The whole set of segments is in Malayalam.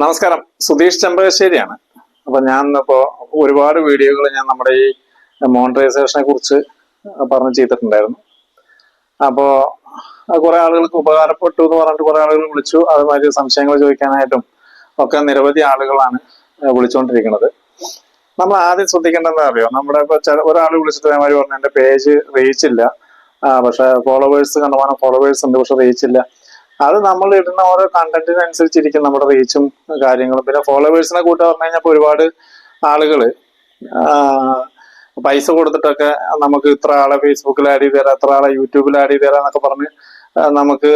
നമസ്കാരം. സുധീഷ് ചെമ്പകശ്ശേരിയാണ്. അപ്പൊ ഞാൻ ഇപ്പോ ഒരുപാട് വീഡിയോകൾ ഞാൻ നമ്മുടെ ഈ മോണിറ്റൈസേഷനെ കുറിച്ച് പറഞ്ഞ് ചെയ്തിട്ടുണ്ടായിരുന്നു. അപ്പോ കുറെ ആളുകൾക്ക് ഉപകാരപ്പെട്ടു എന്ന് പറഞ്ഞിട്ട് കുറെ ആളുകൾ വിളിച്ചു. അതുമാതിരി സംശയങ്ങൾ ചോദിക്കാനായിട്ടും ഒക്കെ നിരവധി ആളുകളാണ് വിളിച്ചുകൊണ്ടിരിക്കുന്നത് നമ്മൾ ആദ്യം ശ്രദ്ധിക്കേണ്ടത് അറിയോ? നമ്മുടെ ഇപ്പൊ ഒരാൾ വിളിച്ചിട്ട് അതേമാതിരി പറഞ്ഞു എന്റെ പേജ് റീച്ച് ഇല്ല. പക്ഷെ ഫോളോവേഴ്സ് കണ്ടുപോകാൻ ഫോളോവേഴ്സ് ഉണ്ട് പക്ഷെ റീച്ച് ഇല്ല. അത് നമ്മൾ ഇടുന്ന ഓരോ കണ്ടന്റിനനുസരിച്ചിരിക്കും നമ്മുടെ റീച്ചും കാര്യങ്ങളും. പിന്നെ ഫോളോവേഴ്സിനെ കൂട്ടി പറഞ്ഞു കഴിഞ്ഞാൽ ഒരുപാട് ആളുകൾ പൈസ കൊടുത്തിട്ടൊക്കെ നമുക്ക് ഇത്ര ആളെ ഫേസ്ബുക്കിൽ ആഡ് ചെയ്ത് തരാം ഇത്ര ആളെ യൂട്യൂബിൽ ആഡ് ചെയ്ത് തരാം എന്നൊക്കെ പറഞ്ഞ് നമുക്ക്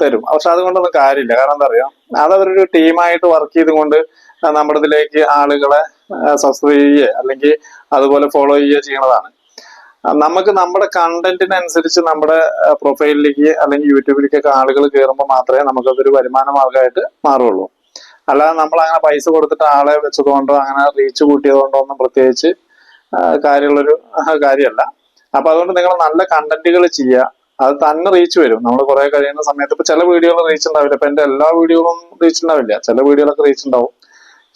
തരും. പക്ഷെ അതുകൊണ്ടൊന്നും കാര്യമില്ല. കാരണം എന്താ പറയാ അത് അവരൊരു ടീമായിട്ട് വർക്ക് ചെയ്തുകൊണ്ട് നമ്മുടെ ഇതിലേക്ക് ആളുകളെ സബ്സ്ക്രൈബ് ചെയ്യുക അല്ലെങ്കിൽ അതുപോലെ ഫോളോ ചെയ്യുക ചെയ്യണതാണ് നമുക്ക് നമ്മുടെ കണ്ടന്റിനനുസരിച്ച് നമ്മുടെ പ്രൊഫൈലിലേക്ക് അല്ലെങ്കിൽ യൂട്യൂബിലേക്കൊക്കെ ആളുകൾ കയറുമ്പോൾ മാത്രമേ നമുക്കതൊരു വരുമാന മാർഗമായിട്ട് മാറുള്ളൂ അല്ലാതെ നമ്മൾ അങ്ങനെ പൈസ കൊടുത്തിട്ട് ആളെ വെച്ചതുകൊണ്ടോ അങ്ങനെ റീച്ച് കൂട്ടിയതുകൊണ്ടോ ഒന്നും പ്രത്യേകിച്ച് കാര്യമുള്ളൊരു കാര്യമല്ല. അപ്പൊ അതുകൊണ്ട് നിങ്ങൾ നല്ല കണ്ടന്റുകൾ ചെയ്യുക. അത് തന്നെ റീച്ച് വരും. നമ്മൾ കുറെ കഴിയുന്ന സമയത്ത് ഇപ്പൊ ചില വീഡിയോകൾ റീച്ച് ഉണ്ടാവില്ല. ഇപ്പൊ എന്റെ എല്ലാ വീഡിയോകളും റീച്ച് ഉണ്ടാവില്ല. ചില വീഡിയോകളൊക്കെ റീച്ച് ഉണ്ടാവും.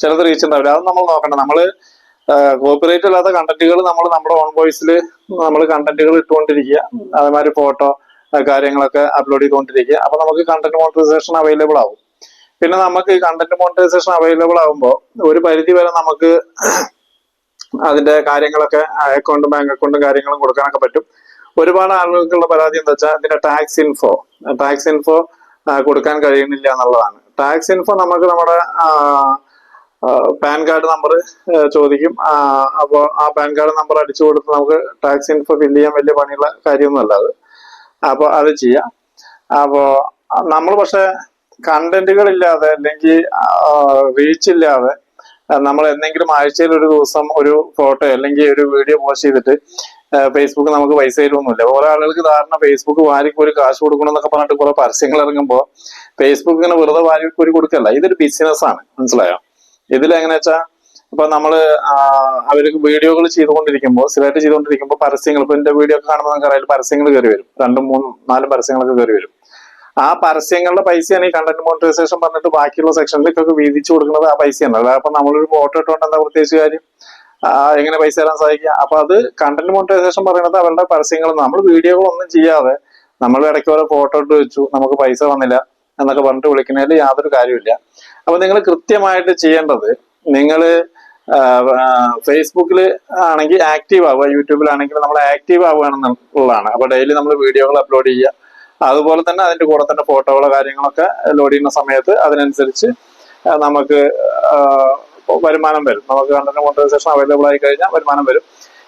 ചിലത് റീച്ച് ഉണ്ടാവില്ല. അത് നമ്മൾ നോക്കണം. നമ്മൾ കോപ്പിറൈറ്റ് അല്ലാത്ത കണ്ടന്റുകൾ നമ്മൾ നമ്മുടെ ഓൺ വോയിസിൽ നമ്മൾ കണ്ടന്റുകൾ ഇട്ടുകൊണ്ടിരിക്കുക. അതേമാതിരി ഫോട്ടോ കാര്യങ്ങളൊക്കെ അപ്ലോഡ് ചെയ്തുകൊണ്ടിരിക്കുക. അപ്പൊ നമുക്ക് കണ്ടന്റ് മോണിറ്റൈസേഷൻ അവൈലബിൾ ആവും. പിന്നെ നമുക്ക് ഈ കണ്ടന്റ് മോണിറ്റൈസേഷൻ അവൈലബിൾ ആകുമ്പോൾ ഒരു പരിധി വരെ നമുക്ക് അതിന്റെ കാര്യങ്ങളൊക്കെ അക്കൗണ്ടും ബാങ്ക് അക്കൗണ്ടും കാര്യങ്ങളും കൊടുക്കാനൊക്കെ പറ്റും. ഒരുപാട് ആളുകൾക്കുള്ള പരാതി എന്താ വെച്ചാൽ അതിന്റെ ടാക്സ് ഇൻഫോ ടാക്സ് ഇൻഫോ കൊടുക്കാൻ കഴിയുന്നില്ല എന്നുള്ളതാണ്. ടാക്സ് ഇൻഫോ നമുക്ക് നമ്മുടെ പാൻ കാർഡ് നമ്പർ ചോദിക്കും. അപ്പോൾ ആ പാൻ കാർഡ് നമ്പർ അടിച്ചു കൊടുത്ത് നമുക്ക് ടാക്സ് ഇൻഫോ ഫില്ല് ചെയ്യാൻ വലിയ പണിയുള്ള കാര്യമൊന്നുമല്ല അത്. അപ്പോൾ അത് ചെയ്യാം. അപ്പോൾ നമ്മൾ പക്ഷെ കണ്ടന്റുകൾ ഇല്ലാതെ അല്ലെങ്കിൽ റീച്ച് ഇല്ലാതെ നമ്മൾ എന്തെങ്കിലും ആഴ്ചയിൽ ഒരു ദിവസം ഒരു ഫോട്ടോ അല്ലെങ്കിൽ ഒരു വീഡിയോ പോസ്റ്റ് ചെയ്തിട്ട് ഫേസ്ബുക്ക് നമുക്ക് പൈസ തരുമൊന്നുമില്ല ഓരോ ആളുകൾക്ക് ധാരണ ഫേസ്ബുക്ക് വാരിക്കോരി കാശ് കൊടുക്കണം എന്നൊക്കെ പറഞ്ഞിട്ട് കുറെ പരസ്യങ്ങൾ ഇറങ്ങുമ്പോൾ ഫേസ്ബുക്ക് ഇങ്ങനെ വെറുതെ വാരിക്കോരി കൊടുക്കല്ല. ഇതൊരു ബിസിനസ് ആണ് മനസ്സിലായോ? ഇതിൽ എങ്ങനെ വെച്ചാ ഇപ്പൊ നമ്മൾ അവർക്ക് വീഡിയോകൾ ചെയ്തുകൊണ്ടിരിക്കുമ്പോൾ സ്ഥിരമായിട്ട് ചെയ്തുകൊണ്ടിരിക്കുമ്പോൾ പരസ്യങ്ങൾ ഇപ്പൊ എന്റെ വീഡിയോ ഒക്കെ കാണുമ്പോൾ നമുക്ക് അറിയാം പരസ്യങ്ങൾ കയറി വരും. രണ്ടും മൂന്നും നാലും പരസ്യങ്ങളൊക്കെ കയറി വരും. ആ പരസ്യങ്ങളുടെ പൈസയാണ് ഈ കണ്ടന്റ് മോണിറ്റൈസേഷൻ പറഞ്ഞിട്ട് ബാക്കിയുള്ള സെക്ഷനിലേക്കൊക്കെ വീതിച്ചു കൊടുക്കുന്നത് ആ പൈസയാണ്. അല്ലാതെ അപ്പൊ നമ്മളൊരു ഫോട്ടോ ഇട്ടുകൊണ്ട് എന്താ പ്രത്യേകിച്ച് കാര്യം? എങ്ങനെ പൈസ തരാൻ സാധിക്കുക? അപ്പൊ അത് കണ്ടന്റ് മോണിറ്റൈസേഷൻ പറയുന്നത് അവരുടെ പരസ്യങ്ങൾ നമ്മൾ വീഡിയോകളൊന്നും ചെയ്യാതെ നമ്മൾ ഇടയ്ക്ക് ഓരോ ഫോട്ടോ ഇട്ട് വെച്ചു നമുക്ക് പൈസ വന്നില്ല എന്നൊക്കെ പറഞ്ഞിട്ട് വിളിക്കുന്നതിൽ യാതൊരു കാര്യമില്ല അപ്പൊ നിങ്ങൾ കൃത്യമായിട്ട് ചെയ്യേണ്ടത് നിങ്ങൾ ഫേസ്ബുക്കിൽ ആണെങ്കിൽ ആക്റ്റീവ് ആവുക യൂട്യൂബിലാണെങ്കിൽ നമ്മൾ ആക്റ്റീവ് ആവുകയാണെന്നുള്ളതാണ്. അപ്പൊ ഡെയിലി നമ്മൾ വീഡിയോകൾ അപ്ലോഡ് ചെയ്യുക. അതുപോലെ തന്നെ അതിന്റെ കൂടെ തന്നെ ഫോട്ടോകളോ കാര്യങ്ങളൊക്കെ ലോഡ് ചെയ്യുന്ന സമയത്ത് അതിനനുസരിച്ച് നമുക്ക് വരുമാനം വരും. നമുക്ക് കണ്ടന്റ് മോണിറ്റൈസേഷൻ അവൈലബിൾ ആയി കഴിഞ്ഞാൽ വരുമാനം വരും.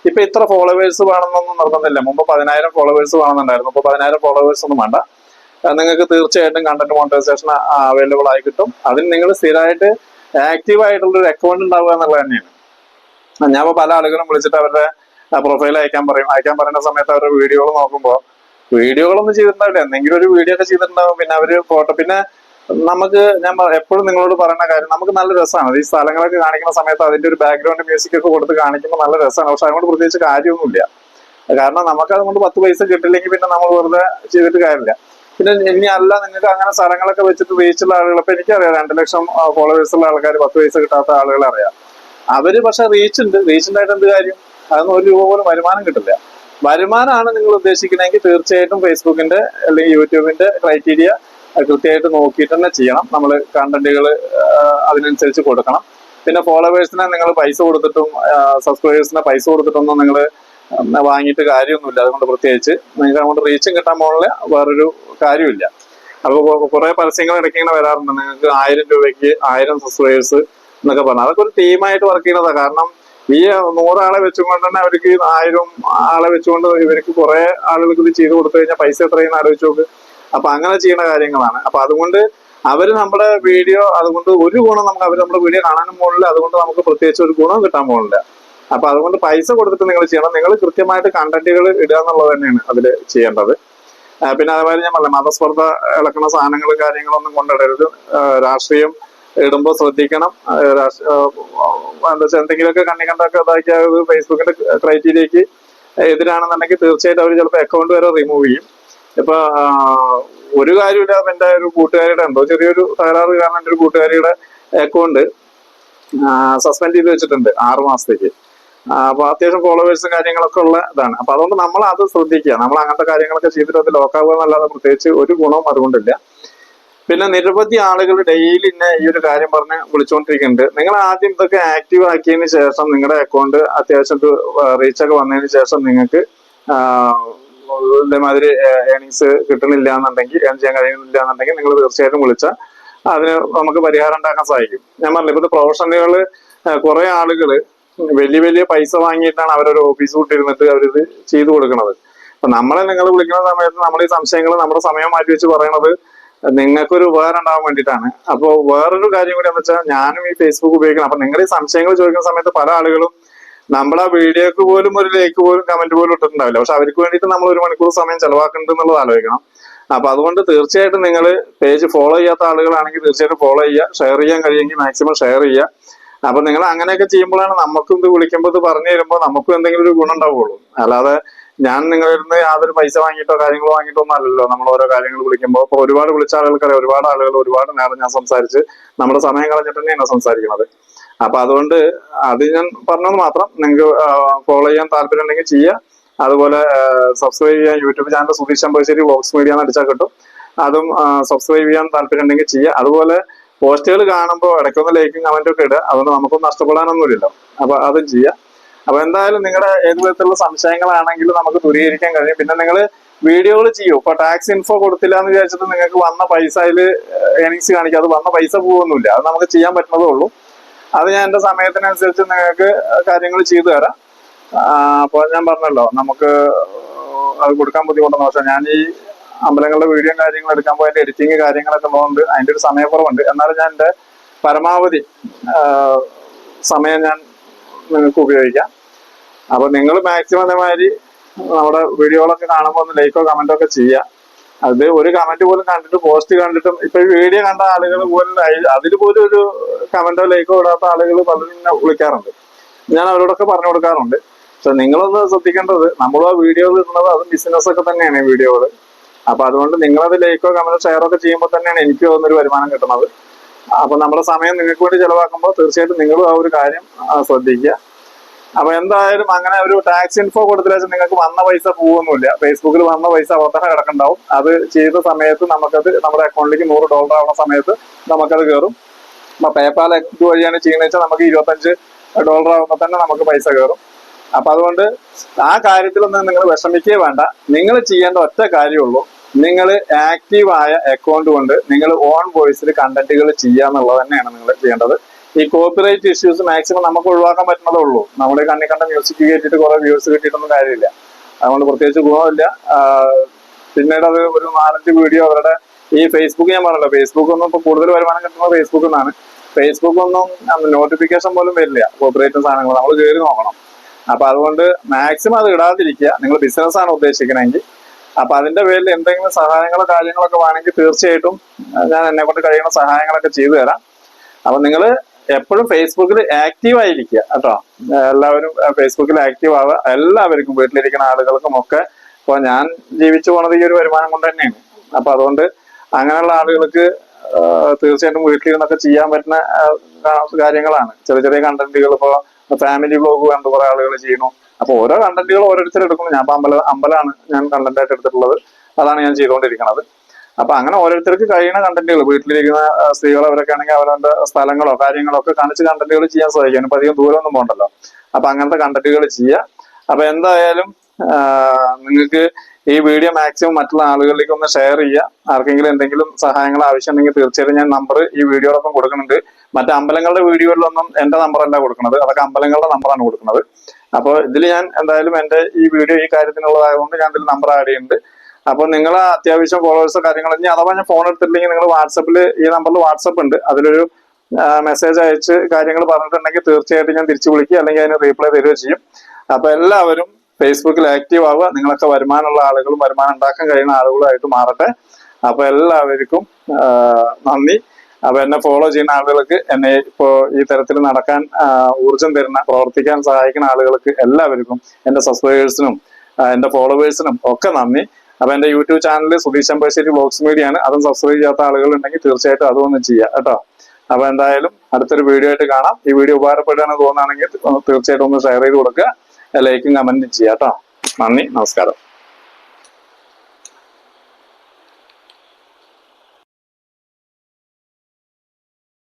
ഇപ്പൊ ഇത്ര ഫോളോവേഴ്സ് വേണമെന്നൊന്നും നിർബന്ധമില്ല. മുമ്പ് പതിനായിരം ഫോളോവേഴ്സ് വേണമെന്നുണ്ടായിരുന്നു. ഇപ്പൊ പതിനായിരം ഫോളോവേഴ്സ് ഒന്നും വേണ്ട. നിങ്ങൾക്ക് തീർച്ചയായിട്ടും കണ്ടന്റ് മോണിറ്റൈസേഷൻ അവൈലബിൾ ആയി കിട്ടും. അതിന് നിങ്ങൾ സ്ഥിരമായിട്ട് ആക്റ്റീവ് ആയിട്ടുള്ള ഒരു അക്കൗണ്ട് ഉണ്ടാവുക എന്നുള്ളത് തന്നെയാണ്. ഞാൻ പല ആളുകളും വിളിച്ചിട്ട് അവരുടെ പ്രൊഫൈൽ അയക്കാൻ പറയും. അയക്കാൻ പറയുന്ന സമയത്ത് അവരുടെ വീഡിയോകൾ നോക്കുമ്പോൾ വീഡിയോകളൊന്നും ചെയ്തിട്ടുണ്ടാവില്ല. എന്തെങ്കിലും ഒരു വീഡിയോ ഒക്കെ ചെയ്തിട്ടുണ്ടാവും. പിന്നെ അവർ ഫോട്ടോ പിന്നെ നമുക്ക് ഞാൻ എപ്പോഴും നിങ്ങളോട് പറയുന്ന കാര്യം നമുക്ക് നല്ല രസമാണ്. ഈ സ്ഥലങ്ങളൊക്കെ കാണിക്കുന്ന സമയത്ത് അതിന്റെ ഒരു ബാക്ക്ഗ്രൗണ്ട് മ്യൂസിക് ഒക്കെ കൊടുത്ത് കാണിക്കുമ്പോൾ നല്ല രസമാണ്. പക്ഷെ അതുകൊണ്ട് പ്രത്യേകിച്ച് കാര്യമൊന്നുമില്ല. കാരണം നമുക്ക് അതുകൊണ്ട് പത്ത് പൈസ കിട്ടില്ലെങ്കിൽ പിന്നെ നമ്മൾ വെറുതെ ചെയ്തിട്ട് കാര്യമില്ല. പിന്നെ ഇനി അല്ല നിങ്ങൾക്ക് അങ്ങനെ സ്ഥലങ്ങളൊക്കെ വെച്ചിട്ട് റീച്ചുള്ള ആളുകൾ ഇപ്പൊ എനിക്കറിയാം രണ്ട് ലക്ഷം ഫോളോവേഴ്സ് ഉള്ള ആൾക്കാർ പത്ത് പൈസ കിട്ടാത്ത ആളുകളെ അറിയാം. അവർ പക്ഷെ റീച്ച് ഉണ്ട് റീച്ച് ഉണ്ടായിട്ട് എന്ത് കാര്യം? അതൊന്നും ഒരു രൂപ പോലും വരുമാനം കിട്ടില്ല. വരുമാനമാണ് നിങ്ങൾ ഉദ്ദേശിക്കുന്നതെങ്കിൽ തീർച്ചയായിട്ടും ഫേസ്ബുക്കിന്റെ അല്ലെങ്കിൽ യൂട്യൂബിന്റെ ക്രൈറ്റീരിയ കൃത്യമായിട്ട് നോക്കിയിട്ട് തന്നെ ചെയ്യണം. നമ്മൾ കണ്ടന്റുകൾ അതിനനുസരിച്ച് കൊടുക്കണം. പിന്നെ ഫോളോവേഴ്സിനെ നിങ്ങൾ പൈസ കൊടുത്തിട്ടും സബ്സ്ക്രൈബേഴ്സിന് പൈസ കൊടുത്തിട്ടൊന്നും നിങ്ങൾ വാങ്ങിയിട്ട് കാര്യമൊന്നുമില്ല. അതുകൊണ്ട് പ്രത്യേകിച്ച് നിങ്ങൾക്ക് അതുകൊണ്ട് റീച്ചും കിട്ടാൻ പോകുന്ന വേറൊരു കാര്യമില്ല അപ്പോൾ കുറേ പരസ്യങ്ങൾ ഇടയ്ക്ക് ഇങ്ങനെ വരാറുണ്ട്. നിങ്ങൾക്ക് ആയിരം രൂപയ്ക്ക് ആയിരം സബ്സ്ക്രൈബേഴ്സ് എന്നൊക്കെ പറഞ്ഞു. അതൊക്കെ ഒരു ടീമായിട്ട് വർക്ക് ചെയ്യുന്നതാണ് കാരണം ഈ നൂറാളെ വെച്ചുകൊണ്ട് തന്നെ അവർക്ക് ആയിരം ആളെ വെച്ചുകൊണ്ട് ഇവർക്ക് കുറെ ആളുകൾക്ക് ഇത് ചെയ്ത് കൊടുത്തു കഴിഞ്ഞാൽ പൈസ എത്രയെന്ന് ആലോചിച്ച് നോക്ക്. അപ്പൊ അങ്ങനെ ചെയ്യുന്ന കാര്യങ്ങളാണ്. അപ്പൊ അതുകൊണ്ട് അവർ നമ്മുടെ വീഡിയോ അതുകൊണ്ട് ഒരു ഗുണം നമുക്ക് അവർ നമ്മുടെ വീഡിയോ കാണാനും പോകുന്നില്ല അതുകൊണ്ട് നമുക്ക് പ്രത്യേകിച്ച് ഒരു ഗുണം കിട്ടാൻ പോകുന്നില്ല അപ്പൊ അതുകൊണ്ട് പൈസ കൊടുത്തിട്ട് നിങ്ങൾ ചെയ്യണം. നിങ്ങൾ കൃത്യമായിട്ട് കണ്ടന്റുകൾ ഇടുക എന്നുള്ളത് തന്നെയാണ് അതിൽ ചെയ്യേണ്ടത്. പിന്നെ അതേപോലെ ഞാൻ പറഞ്ഞ മതസ്പർദ്ധ ഇളക്കുന്ന സാധനങ്ങളും കാര്യങ്ങളൊന്നും കൊണ്ടിടരുത് രാഷ്ട്രീയം ഇടുമ്പോൾ ശ്രദ്ധിക്കണം. എന്താ വെച്ചാൽ എന്തെങ്കിലുമൊക്കെ കണ്ണി കണ്ടൊക്കെ ഇതാക്കിയത് ഫേസ്ബുക്കിന്റെ ക്രൈറ്റീരിയക്ക് എതിരാണെന്നുണ്ടെങ്കിൽ തീർച്ചയായിട്ടും അവർ ചിലപ്പോൾ അക്കൗണ്ട് വരെ റിമൂവ് ചെയ്യും. ഇപ്പൊ ഒരു കാര്യമില്ല എന്റെ ഒരു കൂട്ടുകാരിയുടെ എന്തോ ചെറിയൊരു തകരാറ് കാരണം എന്റെ ഒരു കൂട്ടുകാരിയുടെ അക്കൗണ്ട് സസ്പെൻഡ് ചെയ്ത് വെച്ചിട്ടുണ്ട് ആറ് മാസത്തേക്ക്. അപ്പൊ അത്യാവശ്യം ഫോളോവേഴ്സും കാര്യങ്ങളൊക്കെ ഉള്ള ഇതാണ്. അപ്പൊ അതുകൊണ്ട് നമ്മൾ അത് ശ്രദ്ധിക്കുക. നമ്മൾ അങ്ങനത്തെ കാര്യങ്ങളൊക്കെ ചെയ്തിട്ട് അത് ലോക്കാവുക എന്നല്ലാതെ പ്രത്യേകിച്ച് ഒരു ഗുണവും അതുകൊണ്ടില്ല. പിന്നെ നിരവധി ആളുകൾ ഡെയിലി ഇന്നെ ഈ ഒരു കാര്യം പറഞ്ഞ് വിളിച്ചുകൊണ്ടിരിക്കുന്നുണ്ട് നിങ്ങൾ ആദ്യം ഇതൊക്കെ ആക്റ്റീവ് ആക്കിയതിന് ശേഷം നിങ്ങളുടെ അക്കൗണ്ട് അത്യാവശ്യം റീച്ച് ഒക്കെ വന്നതിന് ശേഷം നിങ്ങൾക്ക് ഇതേമാതിരി ഏണിങ്സ് കിട്ടണില്ല എന്നുണ്ടെങ്കിൽ ഏൺ ചെയ്യാൻ കഴിയുന്നില്ല എന്നുണ്ടെങ്കിൽ നിങ്ങൾ തീർച്ചയായിട്ടും വിളിച്ചാൽ അതിന് നമുക്ക് പരിഹാരം ഉണ്ടാക്കാൻ സാധിക്കും. ഞാൻ പറഞ്ഞില്ല ഇപ്പോഴത്തെ പ്രൊഫഷണലുകൾ കുറേ ആളുകൾ വലിയ വലിയ പൈസ വാങ്ങിയിട്ടാണ് അവരൊരു ഓഫീസ് വിട്ടിരുന്നിട്ട് അവരിത് ചെയ്തു കൊടുക്കുന്നത് അപ്പൊ നമ്മളെ നിങ്ങൾ വിളിക്കുന്ന സമയത്ത് നമ്മൾ ഈ സംശയങ്ങൾ നമ്മുടെ സമയം മാറ്റി വെച്ച് പറയണത് നിങ്ങൾക്കൊരു ഉപകാരം ഉണ്ടാവാൻ വേണ്ടിയിട്ടാണ്. അപ്പോൾ വേറൊരു കാര്യം കൂടി എന്ന് വെച്ചാൽ ഞാനും ഈ ഫേസ്ബുക്ക് ഉപയോഗിക്കണം. അപ്പൊ നിങ്ങൾ ഈ സംശയങ്ങൾ ചോദിക്കുന്ന സമയത്ത് പല ആളുകളും നമ്മളെ വീഡിയോക്ക് പോലും ഒരു ലൈക്ക് പോലും കമന്റ് പോലും ഇട്ടിട്ടുണ്ടാവില്ല. പക്ഷെ അവർക്ക് വേണ്ടിയിട്ട് നമ്മൾ ഒരു മണിക്കൂർ സമയം ചെലവാക്കുന്നുണ്ട് എന്നുള്ളത് ആലോചിക്കണം. അപ്പൊ അതുകൊണ്ട് തീർച്ചയായിട്ടും നിങ്ങൾ പേജ് ഫോളോ ചെയ്യാത്ത ആളുകളാണെങ്കിൽ തീർച്ചയായിട്ടും ഫോളോ ചെയ്യുക ഷെയർ ചെയ്യാൻ കഴിയുമെങ്കിൽ മാക്സിമം ഷെയർ ചെയ്യുക. അപ്പൊ നിങ്ങൾ അങ്ങനെയൊക്കെ ചെയ്യുമ്പോഴാണ് നമുക്കും ഇത് വിളിക്കുമ്പോൾ ഇത് പറഞ്ഞു തരുമ്പോൾ നമുക്കും എന്തെങ്കിലും ഒരു ഗുണം ഉണ്ടാവുള്ളൂ. അല്ലാതെ ഞാൻ നിങ്ങളിരുന്ന് യാതൊരു പൈസ വാങ്ങിയിട്ടോ കാര്യങ്ങളോ വാങ്ങിയിട്ടോ ഒന്നും അല്ലല്ലോ. നമ്മൾ ഓരോ കാര്യങ്ങൾ വിളിക്കുമ്പോൾ ഇപ്പൊ ഒരുപാട് വിളിച്ച ആളുകൾക്കറിയാം. ഒരുപാട് ആളുകൾ ഒരുപാട് നേരം ഞാൻ സംസാരിച്ച് നമ്മുടെ സമയം കളഞ്ഞിട്ട് തന്നെയാണ് സംസാരിക്കുന്നത്. അപ്പൊ അതുകൊണ്ട് അത് ഞാൻ പറഞ്ഞത് മാത്രം. നിങ്ങൾക്ക് ഫോളോ ചെയ്യാൻ താല്പര്യം ഉണ്ടെങ്കിൽ ചെയ്യുക. അതുപോലെ സബ്സ്ക്രൈബ് ചെയ്യാൻ YouTube channel Sudheesh Ambassery vlogs media എന്ന് അടിച്ചാൽ കിട്ടും. അതും സബ്സ്ക്രൈബ് ചെയ്യാൻ താല്പര്യം ഉണ്ടെങ്കിൽ ചെയ്യുക. അതുപോലെ പോസ്റ്റുകൾ കാണുമ്പോൾ ഇടയ്ക്കൊന്ന് ലൈക്കും കമന്റും ഒക്കെ ഇടുക. അതുകൊണ്ട് നമുക്കൊന്നും നഷ്ടപ്പെടാനൊന്നുമില്ലല്ലോ. അപ്പൊ അതും ചെയ്യാം. അപ്പൊ എന്തായാലും നിങ്ങളുടെ ഏത് വിധത്തിലുള്ള സംശയങ്ങളാണെങ്കിലും നമുക്ക് ദൂരീകരിക്കാൻ കഴിയും. പിന്നെ നിങ്ങൾ വീഡിയോകൾ ചെയ്യൂ. ഇപ്പൊ ടാക്സ് ഇൻഫോ കൊടുത്തില്ല എന്ന് വിചാരിച്ചിട്ട് നിങ്ങൾക്ക് വന്ന പൈസ അതിൽ ഏണിങ്സ് കാണിക്കുക അത് വന്ന പൈസ പോകുന്നില്ല അത് നമുക്ക് ചെയ്യാൻ പറ്റുന്നതേ ഉള്ളൂ. അത് ഞാൻ എന്റെ സമയത്തിനനുസരിച്ച് നിങ്ങൾക്ക് കാര്യങ്ങൾ ചെയ്തു തരാം. അപ്പോൾ ഞാൻ പറഞ്ഞല്ലോ നമുക്ക് അത് കൊടുക്കാൻ ബുദ്ധിമുട്ടെന്ന് പക്ഷെ ഞാൻ ഈ അമ്പലങ്ങളുടെ വീഡിയോ കാര്യങ്ങൾ എടുക്കാൻ പോയി അതിന്റെ എഡിറ്റിംഗ് കാര്യങ്ങളൊക്കെ ഉള്ളതുകൊണ്ട് അതിന്റെ ഒരു സമയക്കുറവുണ്ട്. എന്നാലും ഞാൻ എന്റെ പരമാവധി സമയം ഞാൻ നിങ്ങൾക്ക് ഉപയോഗിക്കാം. അപ്പൊ നിങ്ങൾ മാക്സിമം അതേമാതിരി നമ്മുടെ വീഡിയോകളൊക്കെ കാണുമ്പോൾ ഒന്ന് ലൈക്കോ കമന്റോ ഒക്കെ ചെയ്യുക. അത് ഒരു കമന്റ് പോലും കണ്ടിട്ട് പോസ്റ്റ് കണ്ടിട്ടും ഇപ്പൊ വീഡിയോ കണ്ട ആളുകൾ പോലും അതിൽ പോലും ഒരു കമന്റോ ലൈക്കോ ഇടാത്ത ആളുകൾ പലരും എന്നെ വിളിക്കാറുണ്ട്. ഞാൻ അവരോടൊക്കെ പറഞ്ഞു കൊടുക്കാറുണ്ട്. പക്ഷെ നിങ്ങളൊന്ന് ശ്രദ്ധിക്കേണ്ടത് നമ്മൾ ആ വീഡിയോകൾ ഇടുന്നത് അത് ബിസിനസ് ഒക്കെ തന്നെയാണ് വീഡിയോകൾ അപ്പൊ അതുകൊണ്ട് നിങ്ങളത് ലൈക്കോ കമന്റോ ഷെയറോ ഒക്കെ ചെയ്യുമ്പോൾ തന്നെയാണ് എനിക്ക് തോന്നുന്നൊരു വരുമാനം കിട്ടുന്നത്. അപ്പൊ നമ്മുടെ സമയം നിങ്ങൾക്ക് വേണ്ടി ചെലവാക്കുമ്പോൾ തീർച്ചയായിട്ടും നിങ്ങളും ആ ഒരു കാര്യം ശ്രദ്ധിക്കുക. അപ്പൊ എന്തായാലും അങ്ങനെ ഒരു ടാക്സ് ഇൻഫോ കൊടുത്തില്ല നിങ്ങൾക്ക് വന്ന പൈസ പോകുന്നില്ല ഫേസ്ബുക്കിൽ വന്ന പൈസ അവിടെ തന്നെ കിടക്കണ്ടാവും. അത് ചെയ്ത സമയത്ത് നമുക്കത് നമ്മുടെ അക്കൗണ്ടിലേക്ക് നൂറ് ഡോളർ ആവുന്ന സമയത്ത് നമുക്കത് കയറും അപ്പൊ പേപ്പാൽ ഇത് വഴിയാണ് ചെയ്യുന്നത് വെച്ചാൽ നമുക്ക് ഇരുപത്തഞ്ച് ഡോളർ ആവുമ്പോൾ തന്നെ നമുക്ക് പൈസ കയറും അപ്പൊ അതുകൊണ്ട് ആ കാര്യത്തിലൊന്നും നിങ്ങൾ വിഷമിക്കേ വേണ്ട. നിങ്ങൾ ചെയ്യേണ്ട ഒറ്റ കാര്യമുള്ളൂ നിങ്ങൾ ആക്റ്റീവായ അക്കൗണ്ട് കൊണ്ട് നിങ്ങൾ ഓൺ വോയിസിൽ കണ്ടന്റുകൾ ചെയ്യുക എന്നുള്ളത് തന്നെയാണ് നിങ്ങൾ ചെയ്യേണ്ടത്. ഈ കോപ്പിറൈറ്റ് ഇഷ്യൂസ് മാക്സിമം നമുക്ക് ഒഴിവാക്കാൻ പറ്റുന്നതേ ഉള്ളൂ നമ്മൾ കണ്ണി കണ്ട മ്യൂസിക് കേട്ടിട്ട് കുറെ വ്യൂസ് കിട്ടിയിട്ടൊന്നും കാര്യമില്ല. അതുകൊണ്ട് പ്രത്യേകിച്ച് ഗുണമില്ല. പിന്നീട് അത് ഒരു നാലഞ്ച് വീഡിയോ അവരുടെ ഈ ഫേസ്ബുക്ക് ഞാൻ പറഞ്ഞല്ലോ. ഫേസ്ബുക്ക് ഒന്നും ഇപ്പൊ കൂടുതൽ വരുമാനം കിട്ടുന്നത് ഫേസ്ബുക്കിൽ നിന്നാണ് ഫേസ്ബുക്ക് ഒന്നും നോട്ടിഫിക്കേഷൻ പോലും വരില്ല കോപ്പറേറ്റ് സാധനങ്ങൾ നമ്മൾ കയറി നോക്കണം. അപ്പൊ അതുകൊണ്ട് മാക്സിമം അത് ഇടാതിരിക്കുക. നിങ്ങൾ ബിസിനസ് ആണ് ഉദ്ദേശിക്കണമെങ്കിൽ അപ്പൊ അതിന്റെ പേരിൽ എന്തെങ്കിലും സഹായങ്ങളോ കാര്യങ്ങളൊക്കെ വേണമെങ്കിൽ തീർച്ചയായിട്ടും ഞാൻ എന്നെ കൊണ്ട് കഴിയുന്ന സഹായങ്ങളൊക്കെ ചെയ്തു തരാം. അപ്പൊ നിങ്ങൾ എപ്പോഴും ഫേസ്ബുക്കിൽ ആക്റ്റീവ് ആയിരിക്കുക കേട്ടോ. എല്ലാവരും ഫേസ്ബുക്കിൽ ആക്റ്റീവ് ആവുക. എല്ലാവർക്കും വീട്ടിലിരിക്കുന്ന ആളുകൾക്കും ഒക്കെ ഇപ്പൊ ഞാൻ ജീവിച്ചു പോണത് ഈ ഒരു വരുമാനം കൊണ്ട് തന്നെയാണ്. അപ്പൊ അതുകൊണ്ട് അങ്ങനെയുള്ള ആളുകൾക്ക് തീർച്ചയായിട്ടും വീട്ടിലിരുന്നൊക്കെ ചെയ്യാൻ പറ്റുന്ന കാര്യങ്ങളാണ്. ചെറിയ ചെറിയ കണ്ടന്റുകൾ ഇപ്പൊ ഫാമിലി വ്ലോഗ് കണ്ട് കുറെ ആളുകൾ ചെയ്യുന്നു. അപ്പൊ ഓരോ കണ്ടന്റുകൾ ഓരോരുത്തർ എടുക്കുന്നു. ഞാൻ അമ്പല അമ്പലാണ് ഞാൻ കണ്ടന്റ് ആയിട്ട് എടുത്തിട്ടുള്ളത്. അതാണ് ഞാൻ ചെയ്തുകൊണ്ടിരിക്കുന്നത് അപ്പൊ അങ്ങനെ ഓരോരുത്തർക്ക് കഴിയുന്ന കണ്ടന്റുകൾ വീട്ടിലിരിക്കുന്ന സ്ത്രീകൾ അവരൊക്കെ ആണെങ്കിൽ അവരുടെ സ്ഥലങ്ങളോ കാര്യങ്ങളോ ഒക്കെ കാണിച്ച് കണ്ടന്റുകൾ ചെയ്യാൻ സാധിക്കും ഇപ്പൊ അധികം ദൂരമൊന്നും പോകണ്ടല്ലോ. അപ്പൊ അങ്ങനത്തെ കണ്ടന്റുകൾ ചെയ്യുക അപ്പൊ എന്തായാലും നിങ്ങൾക്ക് ഈ വീഡിയോ മാക്സിമം മറ്റുള്ള ആളുകളിലേക്ക് ഒന്ന് ഷെയർ ചെയ്യുക. ആർക്കെങ്കിലും എന്തെങ്കിലും സഹായങ്ങൾ ആവശ്യമുണ്ടെങ്കിൽ തീർച്ചയായിട്ടും ഞാൻ നമ്പർ ഈ വീഡിയോടൊപ്പം കൊടുക്കുന്നുണ്ട്. മറ്റേ അമ്പലങ്ങളുടെ വീഡിയോയിലൊന്നും എന്റെ നമ്പറല്ല കൊടുക്കുന്നത്. അതൊക്കെ അമ്പലങ്ങളുടെ നമ്പറാണ് കൊടുക്കുന്നത്. അപ്പോൾ ഇതിൽ ഞാൻ എന്തായാലും എന്റെ ഈ വീഡിയോ ഈ കാര്യത്തിനുള്ളതായതുകൊണ്ട് ഞാൻ ഇതിൽ നമ്പർ ആഡ് ചെയ്യുന്നുണ്ട്. അപ്പോൾ നിങ്ങൾ അത്യാവശ്യം ഫോളോവേഴ്സ് കാര്യങ്ങൾ ഇനി അഥവാ ഞാൻ ഫോൺ എടുത്തിട്ടില്ലെങ്കിൽ നിങ്ങൾ വാട്സപ്പിൽ ഈ നമ്പറിൽ വാട്സപ്പ് ഉണ്ട്. അതിലൊരു മെസ്സേജ് അയച്ച് കാര്യങ്ങൾ പറഞ്ഞിട്ടുണ്ടെങ്കിൽ തീർച്ചയായിട്ടും ഞാൻ തിരിച്ചു വിളിക്കുക. അല്ലെങ്കിൽ അതിന് റീപ്ലൈ തരികയോ ചെയ്യും. അപ്പൊ എല്ലാവരും ഫേസ്ബുക്കിൽ ആക്റ്റീവ് ആവുക. നിങ്ങളൊക്കെ വരുമാനമുള്ള ആളുകളും വരുമാനം ഉണ്ടാക്കാൻ കഴിയുന്ന ആളുകളുമായിട്ട് മാറട്ടെ. അപ്പൊ എല്ലാവർക്കും നന്ദി. അപ്പൊ എന്നെ ഫോളോ ചെയ്യുന്ന ആളുകൾക്ക് എന്നെ ഇപ്പോ ഈ തരത്തിൽ നടക്കാൻ ഊർജം തരുന്ന പ്രവർത്തിക്കാൻ സഹായിക്കുന്ന ആളുകൾക്ക് എല്ലാവർക്കും എന്റെ സബ്സ്ക്രൈബേഴ്സിനും എന്റെ ഫോളോവേഴ്സിനും ഒക്കെ നന്ദി. അപ്പൊ എന്റെ YouTube channel Sudheesh Ambassery blogs media ആണ്. അതും സബ്സ്ക്രൈബ് ചെയ്യാത്ത ആളുകൾ ഉണ്ടെങ്കിൽ തീർച്ചയായിട്ടും അതും ചെയ്യാം കേട്ടോ. അപ്പൊ എന്തായാലും അടുത്തൊരു വീഡിയോ ആയിട്ട് കാണാം. ഈ വീഡിയോ ഉപകാരപ്പെടുകയാണെന്ന് തോന്നുകയാണെങ്കിൽ തീർച്ചയായിട്ടും ഒന്ന് ഷെയർ ചെയ്ത് കൊടുക്കുക. ലൈക്കും കമന്റും ചെയ്യാം കേട്ടോ. നന്ദി നമസ്കാരം.